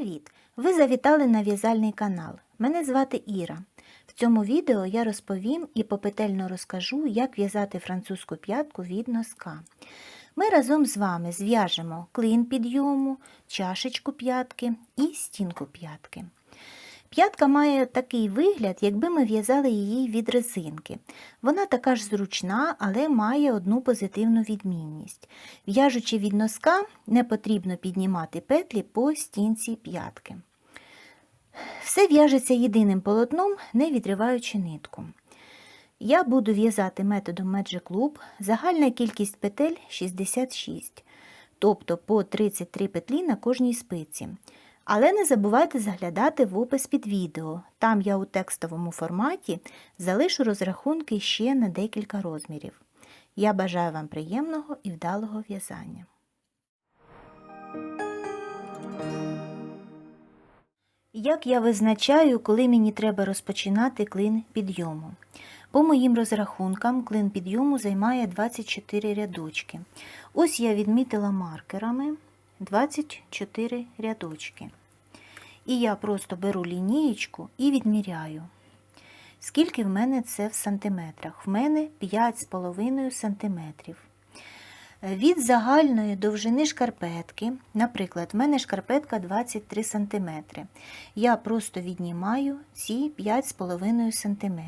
Привіт! Ви завітали на в'язальний канал. Мене звати Іра. В цьому відео я розповім і попетельно розкажу, як в'язати французьку п'ятку від носка. Ми разом з вами зв'яжемо клин підйому, чашечку п'ятки і стінку п'ятки. П'ятка має такий вигляд, якби ми в'язали її від резинки. Вона така ж зручна, але має одну позитивну відмінність. В'яжучи від носка, не потрібно піднімати петлі по стінці п'ятки. Все в'яжеться єдиним полотном, не відриваючи нитку. Я буду в'язати методом Magic Loop. Загальна кількість петель 66, тобто по 33 петлі на кожній спиці. Але не забувайте заглядати в опис під відео. Там я у текстовому форматі залишу розрахунки ще на декілька розмірів. Я бажаю вам приємного і вдалого в'язання. Як я визначаю, коли мені треба розпочинати клин підйому? По моїм розрахункам, клин підйому займає 24 рядочки. Ось я відмітила маркерами 24 рядочки. І я просто беру лінієчку і відміряю. Скільки в мене це в сантиметрах? В мене 5,5 сантиметрів. Від загальної довжини шкарпетки, наприклад, в мене шкарпетка 23 см. Я просто віднімаю ці 5,5 см.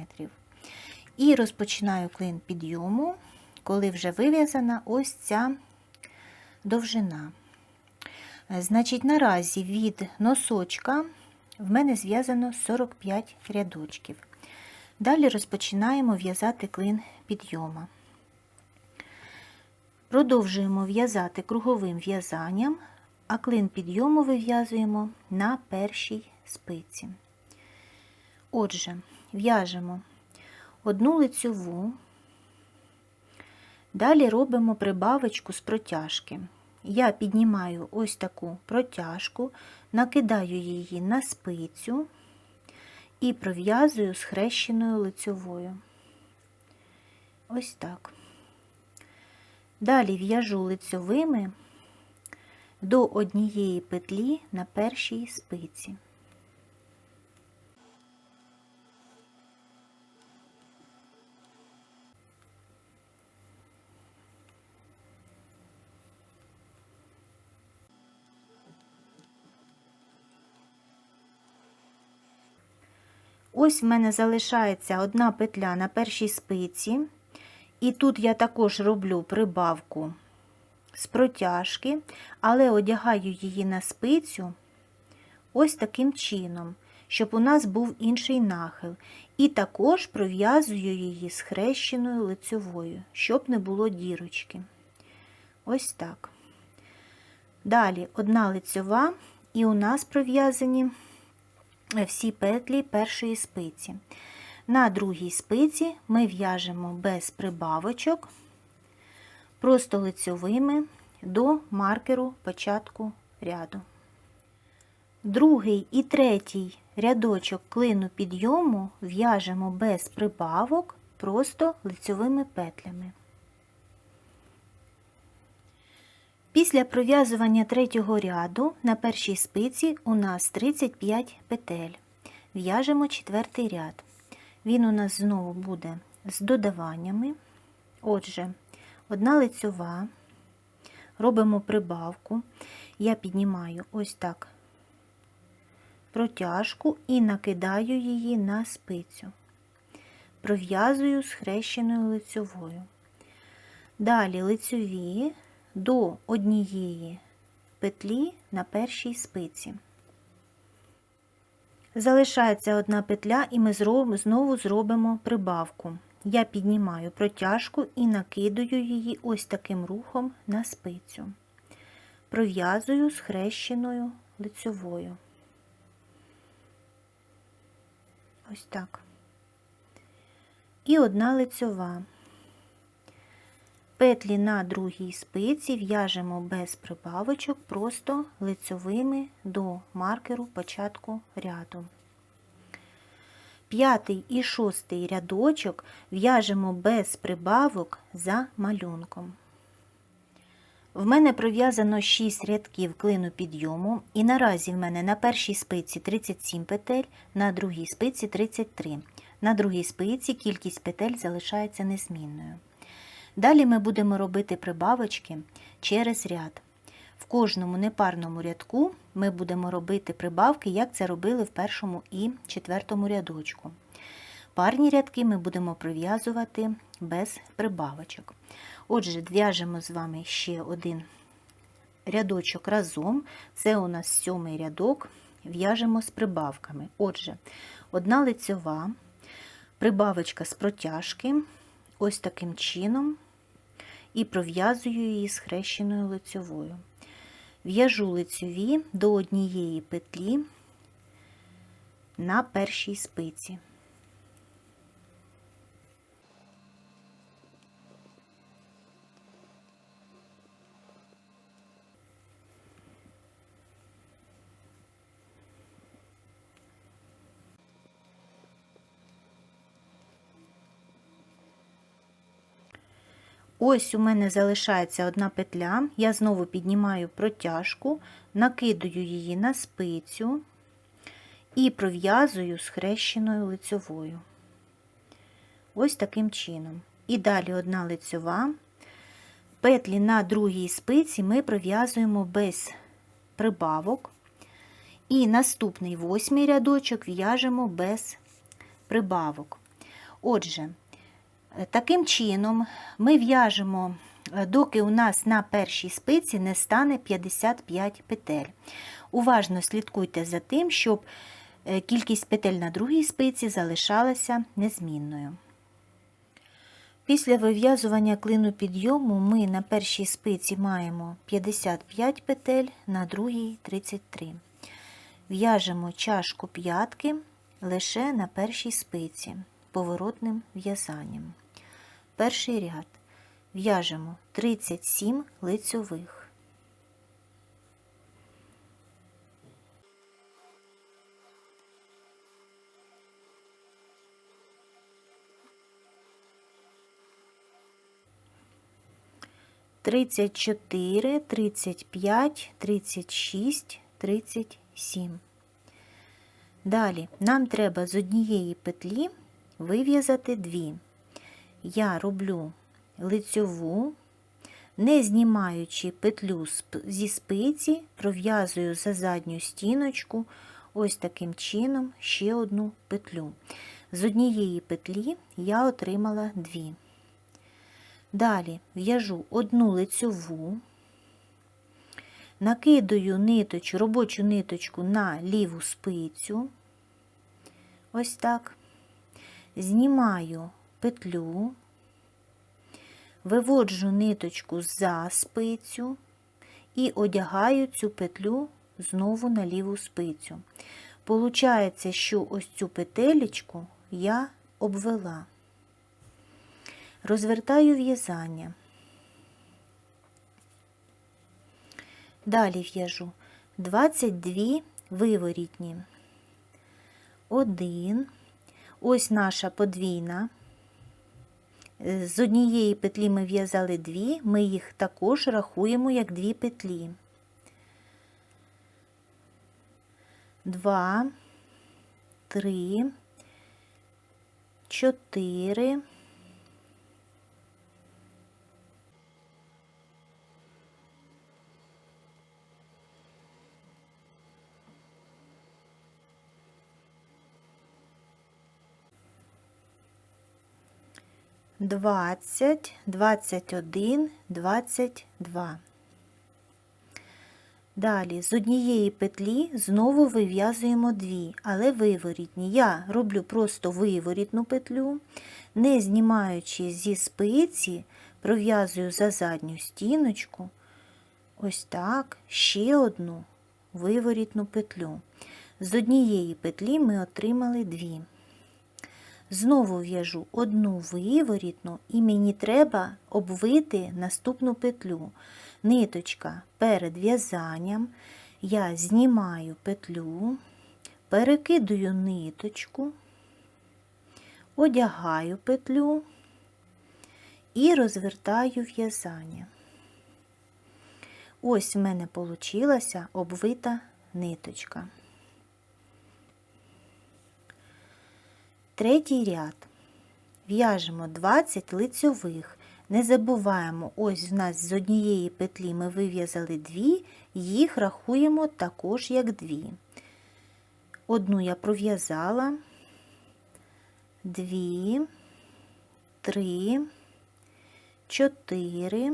І розпочинаю клин підйому, коли вже вив'язана ось ця довжина. Значить, наразі від носочка в мене зв'язано 45 рядочків. Далі розпочинаємо в'язати клин підйома. Продовжуємо в'язати круговим в'язанням, а клин підйому вив'язуємо на першій спиці. Отже, в'яжемо одну лицьову, далі робимо прибавочку з протяжки. Я піднімаю ось таку протяжку, накидаю її на спицю і пров'язую з хрещеною лицьовою. Ось так. Далі в'яжу лицьовими до однієї петлі на першій спиці. Ось в мене залишається одна петля на першій спиці, і тут я також роблю прибавку з протяжки, але одягаю її на спицю ось таким чином, щоб у нас був інший нахил. І також пров'язую її з хрещеною лицьовою, щоб не було дірочки. Ось так. Далі одна лицьова, і у нас пров'язані всі петлі першої спиці. На другій спиці ми в'яжемо без прибавочок, просто лицьовими до маркеру початку ряду. Другий і третій рядочок клину підйому в'яжемо без прибавок, просто лицьовими петлями. Після пров'язування третього ряду на першій спиці у нас 35 петель. В'яжемо четвертий ряд. Він у нас знову буде з додаваннями. Отже, одна лицьова, робимо прибавку. Я піднімаю ось так протяжку і накидаю її на спицю. Пров'язую з хрещеною лицьовою. Далі лицьові до однієї петлі на першій спиці. Залишається одна петля, і ми знову зробимо прибавку. Я піднімаю протяжку і накидаю її ось таким рухом на спицю. Пров'язую з хрещеною лицьовою. Ось так. І одна лицьова. Петлі на другій спиці в'яжемо без прибавочок, просто лицьовими до маркеру початку ряду. П'ятий і шостий рядочок в'яжемо без прибавок за малюнком. В мене пров'язано 6 рядків клину підйому, і наразі в мене на першій спиці 37 петель, на другій спиці 33. На другій спиці кількість петель залишається незмінною. Далі ми будемо робити прибавочки через ряд. В кожному непарному рядку ми будемо робити прибавки, як це робили в першому і четвертому рядочку. Парні рядки ми будемо прив'язувати без прибавочок. Отже, в'яжемо з вами ще один рядочок разом. Це у нас сьомий рядок, в'яжемо з прибавками. Отже, одна лицьова, прибавочка з протяжки, ось таким чином, і пров'язую її з хрещеною лицьовою. В'яжу лицьові до однієї петлі на першій спиці. Ось у мене залишається одна петля, я знову піднімаю протяжку, накидаю її на спицю і пров'язую з хрещеною лицьовою. Ось таким чином. І далі одна лицьова. Петлі на другій спиці ми пров'язуємо без прибавок. І наступний восьмий рядочок в'яжемо без прибавок. Отже, Таким чином, ми в'яжемо, е, доки у нас на першій спиці не стане 55 петель. Уважно слідкуйте за тим, щоб е, кількість петель на другій спиці залишалася незмінною. Після вив'язування клину підйому ми на першій спиці маємо 55 петель, на другій 33. В'яжемо чашку п'ятки лише на першій спиці поворотним в'язанням. Перший ряд в'яжемо 37 лицьових. Тридцять чотири, тридцять п'ять, тридцять шість, тридцять сім. Далі нам треба з однієї петлі вив'язати дві я роблю лицьову, не знімаючи петлю зі спиці, пров'язую за задню стіночку, ось таким чином ще одну петлю. З однієї петлі я отримала дві. Далі в'яжу одну лицьову, накидаю ниточку, робочу ниточку на ліву спицю, ось так, знімаю петлю, виводжу ниточку за спицю і одягаю цю петлю знову на ліву спицю. Получається, що ось цю петелечку я обвела. Розвертаю в'язання. Далі в'яжу 22 виворітні. Один, ось наша подвійна. З однієї петлі ми в'язали дві, ми їх також рахуємо як дві петлі. Два, три, чотири. Двадцять, двадцять один, двадцять два. Далі з однієї петлі знову вив'язуємо дві, але виворітні. Я роблю просто виворітну петлю, не знімаючи зі спиці, пров'язую за задню стіночку, ось так, ще одну виворітну петлю. З однієї петлі ми отримали дві. Знову в'яжу одну виворітну і мені треба обвити наступну петлю. Ниточка перед в'язанням я знімаю петлю, перекидую ниточку, одягаю петлю і розвертаю в'язання. Ось в мене получилася обвита ниточка. Третій ряд. В'яжемо 20 лицьових. Не забуваємо, ось в нас з однієї петлі ми вив'язали дві, їх рахуємо також як дві. Одну я пров'язала, дві, три, чотири.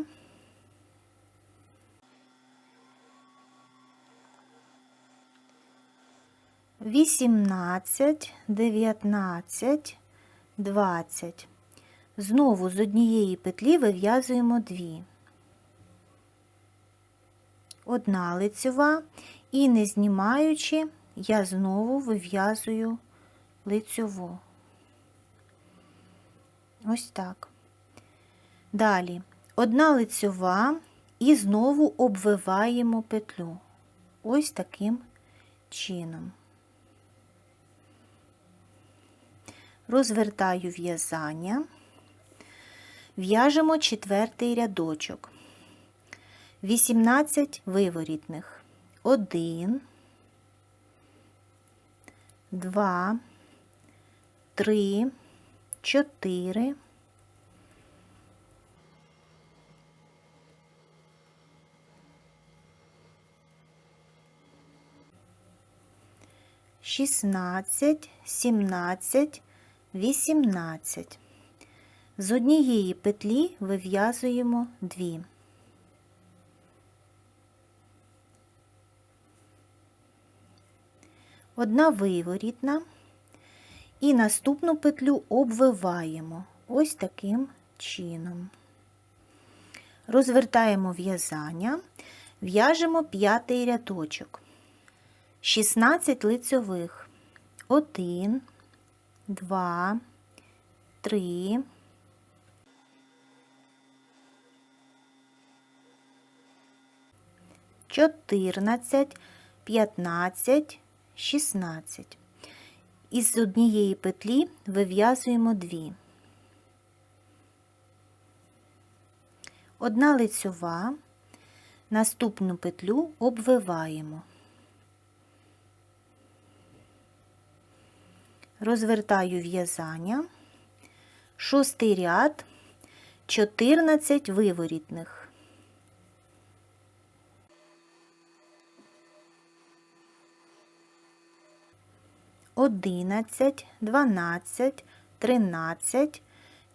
Вісімнадцять, дев'ятнадцять, двадцять. Знову з однієї петлі вив'язуємо дві. Одна лицьова і не знімаючи, я знову вив'язую лицьову. Ось так. Далі одна лицьова і знову обвиваємо петлю. Ось таким чином. Розвертаю в'язання, в'яжемо четвертий рядочок. 18 виворітних. 1, 2, 3, 4, 16, 17, 18. З однієї петлі вив'язуємо дві. Одна виворітна і наступну петлю обвиваємо ось таким чином. Розвертаємо в'язання, в'яжемо п'ятий рядочок. 16 лицьових. 1, 2, 3, 14, 15, 16. Із однієї петлі вив'язуємо дві. Одна лицьова, наступну петлю обвиваємо. Розвертаю в'язання, шостий ряд, 14 виворітних. Одинадцять, дванадцять, тринадцять,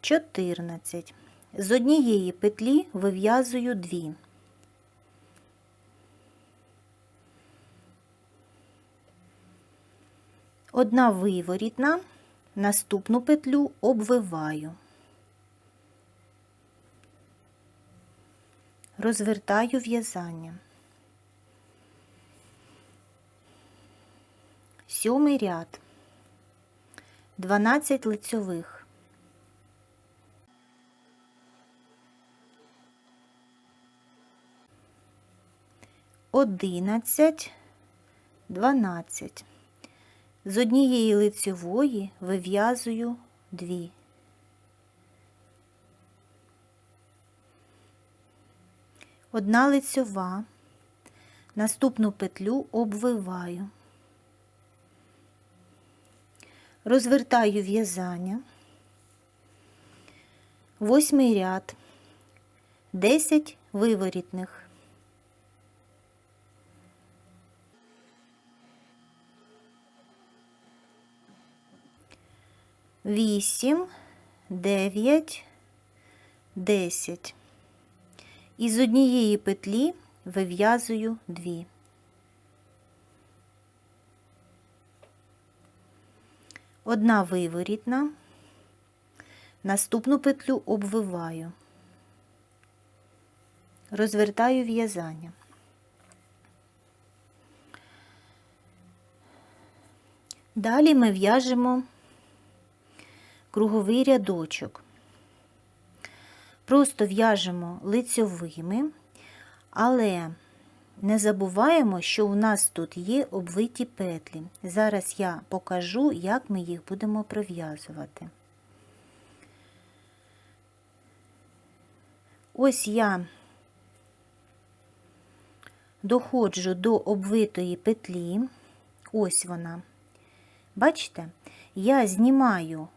чотирнадцять. З однієї петлі вив'язую дві. Одна виворітна, наступну петлю обвиваю. Розвертаю в'язання. Сьомий ряд. 12 лицьових. Одинадцять, дванадцять. З однієї лицьової вив'язую дві. Одна лицьова, наступну петлю обвиваю. Розвертаю в'язання, восьмий ряд, 10 виворітних. Вісім, дев'ять, десять. Із однієї петлі вив'язую дві. Одна виворітна, наступну петлю обвиваю, розвертаю в'язання. Далі ми в'яжемо круговий рядочок. Просто в'яжемо лицьовими, але не забуваємо, що у нас тут є обвиті петлі. Зараз я покажу, як ми їх будемо пров'язувати. Ось я доходжу до обвитої петлі, ось вона. Бачите, я знімаю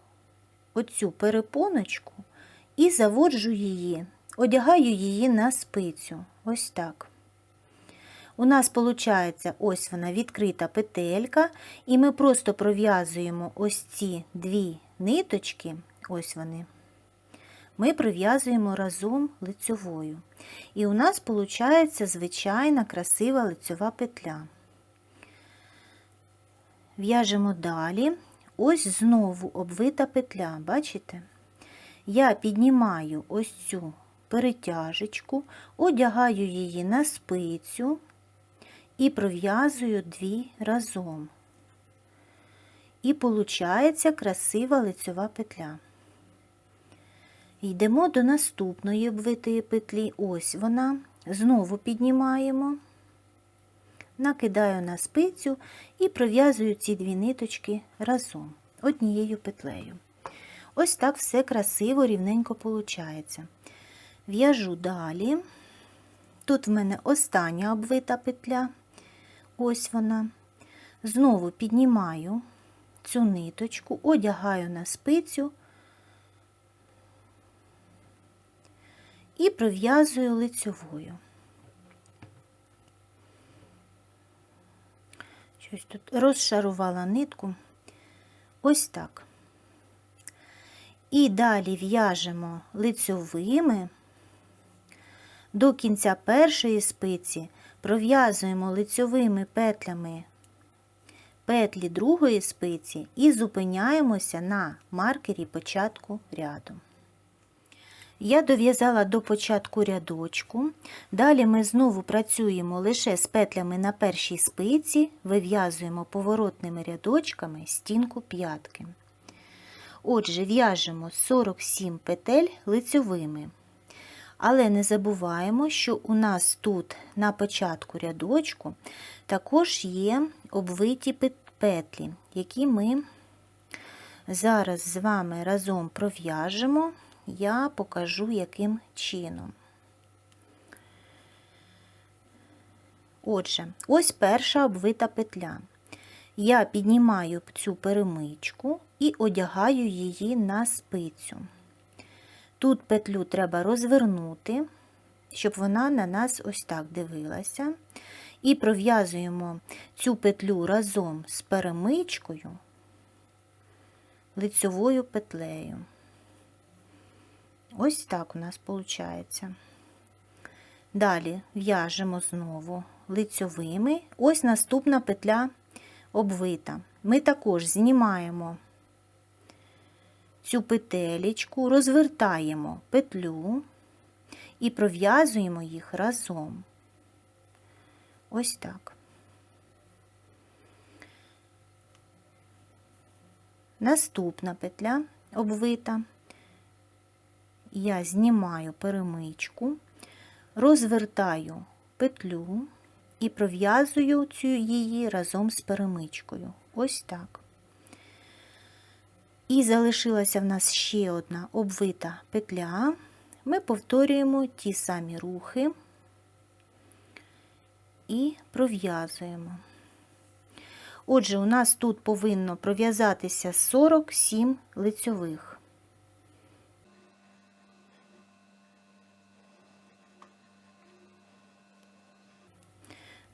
оцю перепоночку і заводжу її, одягаю її на спицю. Ось так. У нас виходить, ось вона відкрита петелька, і ми просто пров'язуємо ось ці дві ниточки, ось вони, ми пров'язуємо разом лицьовою. І у нас виходить звичайна красива лицьова петля. В'яжемо далі. Ось знову обвита петля, бачите? Я піднімаю ось цю перетяжечку, одягаю її на спицю і пров'язую дві разом. І виходить красива лицьова петля. Йдемо до наступної обвитої петлі. Ось вона. Знову піднімаємо, накидаю на спицю і пров'язую ці дві ниточки разом однією петлею. Ось так все красиво, рівненько виходить. В'яжу далі. Тут в мене остання обвита петля, ось вона. Знову піднімаю цю ниточку, одягаю на спицю і пров'язую лицьовою. Щось тут розшарувала нитку. Ось так. І далі в'яжемо лицьовими до кінця першої спиці, пров'язуємо лицьовими петлями петлі другої спиці і зупиняємося на маркері початку ряду. Я дов'язала до початку рядочку. Далі ми знову працюємо лише з петлями на першій спиці, вив'язуємо поворотними рядочками стінку п'ятки. Отже, в'яжемо 47 петель лицьовими. Але не забуваємо, що у нас тут на початку рядочку також є обвиті петлі, які ми зараз з вами разом пров'яжемо я покажу, яким чином. Отже, ось перша обвита петля. Я піднімаю цю перемичку і одягаю її на спицю. Тут петлю треба розвернути, щоб вона на нас ось так дивилася. І пров'язуємо цю петлю разом з перемичкою лицьовою петлею. Ось так у нас виходить. Далі в'яжемо знову лицьовими. Ось наступна петля обвита. Ми також знімаємо цю петелечку, розвертаємо петлю і пров'язуємо їх разом. Ось так. Наступна петля обвита я знімаю перемичку, розвертаю петлю і пров'язую цю її разом з перемичкою. Ось так. І залишилася в нас ще одна обвита петля. Ми повторюємо ті самі рухи і пров'язуємо. Отже, у нас тут повинно пров'язатися 47 лицьових.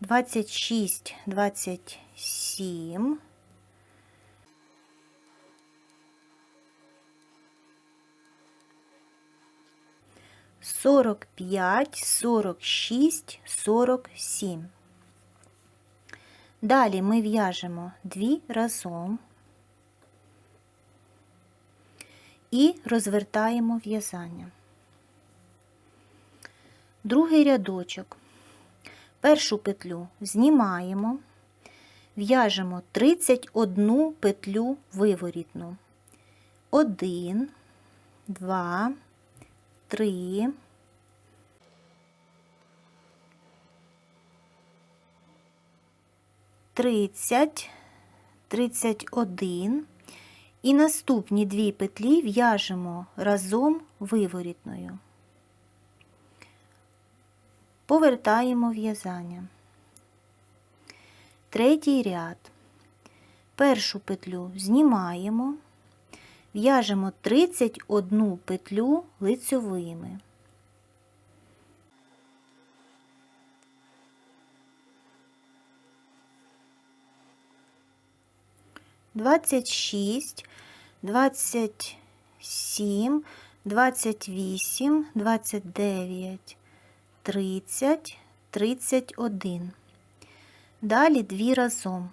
26, 27. Сорок п'ять, сорок шість, сорок сім. Далі ми в'яжемо дві разом і розвертаємо в'язання. Другий рядочок. Першу петлю знімаємо, в'яжемо 31 петлю виворітну. 1, 2, 3, Тридцять, тридцять один. І наступні дві петлі в'яжемо разом виворітною повертаємо в'язання. третій ряд. Першу петлю знімаємо, в'яжемо 31 петлю лицьовими. Двадцять шість, двадцять сім, двадцять вісім, двадцять дев'ять, тридцять, тридцять один. Далі дві разом.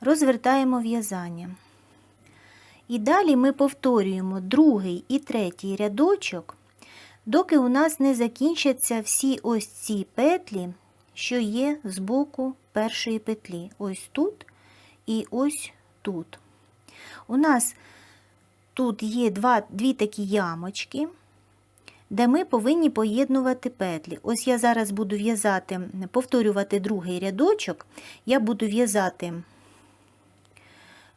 Розвертаємо в'язання. І далі ми повторюємо другий і третій рядочок, доки у нас не закінчаться всі ось ці петлі, що є з боку першої петлі. Ось тут і ось тут. У нас тут є два, дві такі ямочки де ми повинні поєднувати петлі. Ось я зараз буду в'язати, повторювати другий рядочок, я буду в'язати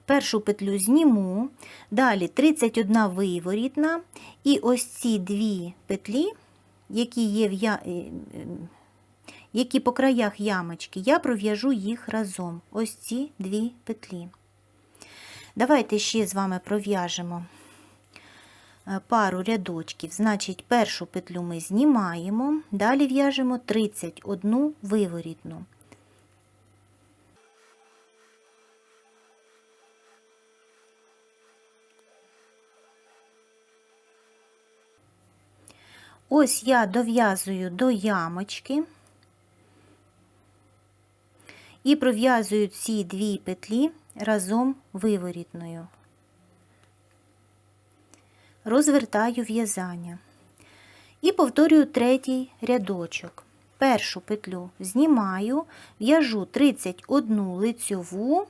першу петлю зніму, далі 31 виворітна, і ось ці дві петлі, які є в я... е, е, які по краях ямочки, я пров'яжу їх разом. Ось ці дві петлі. Давайте ще з вами пров'яжемо пару рядочків, значить, першу петлю ми знімаємо, далі в'яжемо 31 виворітну. Ось я дов'язую до ямочки. І пров'язую ці дві петлі разом виворітною розвертаю в'язання. І повторюю третій рядочок. Першу петлю знімаю, в'яжу 31 лицьову,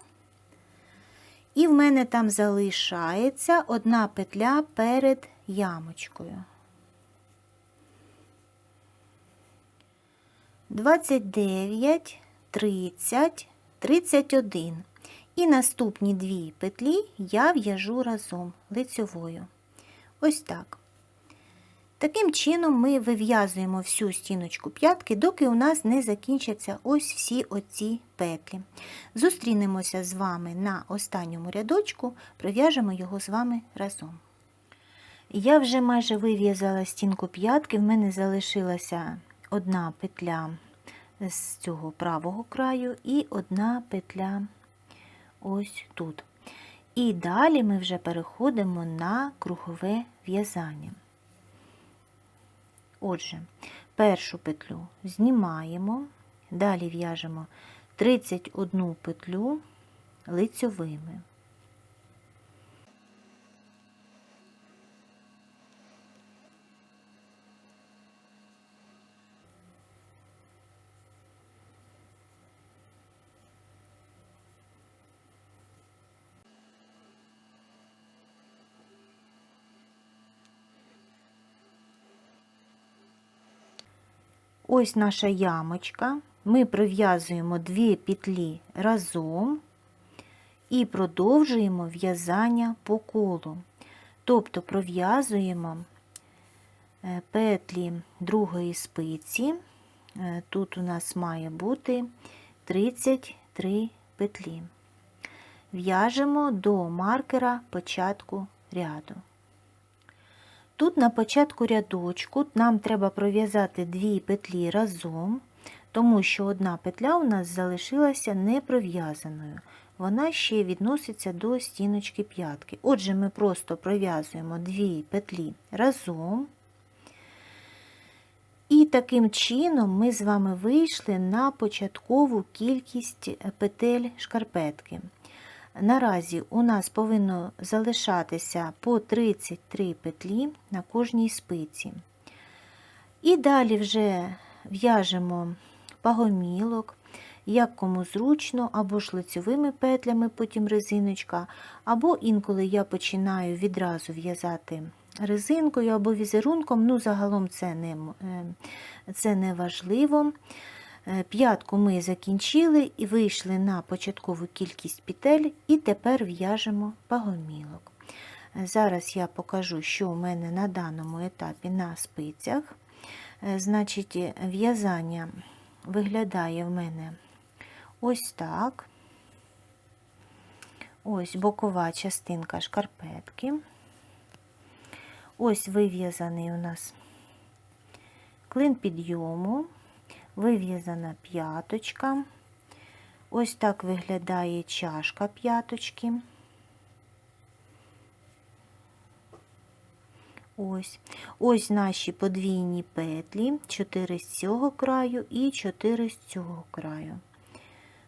і в мене там залишається одна петля перед ямочкою. 29, 30, 31. І наступні дві петлі я в'яжу разом лицьовою. Ось так. Таким чином ми вив'язуємо всю стіночку п'ятки, доки у нас не закінчаться ось всі оці петлі. Зустрінемося з вами на останньому рядочку, пров'яжемо його з вами разом. Я вже майже вив'язала стінку п'ятки, в мене залишилася одна петля з цього правого краю і одна петля ось тут. І далі ми вже переходимо на кругове в'язання. Отже, першу петлю знімаємо, далі в'яжемо 31 петлю лицьовими. Ось наша ямочка. Ми прив'язуємо дві петлі разом і продовжуємо в'язання по колу. Тобто пров'язуємо е, петлі другої спиці. Е, тут у нас має бути 33 петлі. В'яжемо до маркера початку ряду. Тут на початку рядочку нам треба пров'язати дві петлі разом, тому що одна петля у нас залишилася не пров'язаною. Вона ще відноситься до стіночки п'ятки. Отже, ми просто пров'язуємо дві петлі разом. І таким чином ми з вами вийшли на початкову кількість петель шкарпетки. Наразі у нас повинно залишатися по 33 петлі на кожній спиці. І далі вже в'яжемо пагомілок, як кому зручно, або ж лицьовими петлями, потім резиночка, або інколи я починаю відразу в'язати резинкою або візерунком, ну загалом це не, е, це не важливо. Е, п'ятку ми закінчили і вийшли на початкову кількість петель, і тепер в'яжемо пагомілок. Е, зараз я покажу, що у мене на даному етапі на спицях. Е, значить, в'язання виглядає в мене ось так. Ось бокова частинка шкарпетки. Ось вив'язаний у нас клин підйому, вив'язана п'яточка. Ось так виглядає чашка п'яточки. Ось. Ось наші подвійні петлі, 4 з цього краю і 4 з цього краю.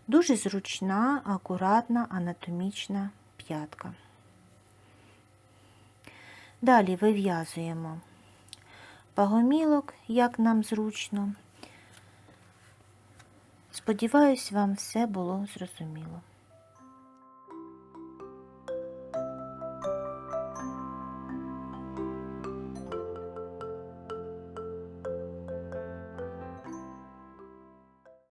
Дуже зручна, акуратна, анатомічна п'ятка. Далі вив'язуємо пагомілок, як нам зручно. Сподіваюсь, вам все було зрозуміло.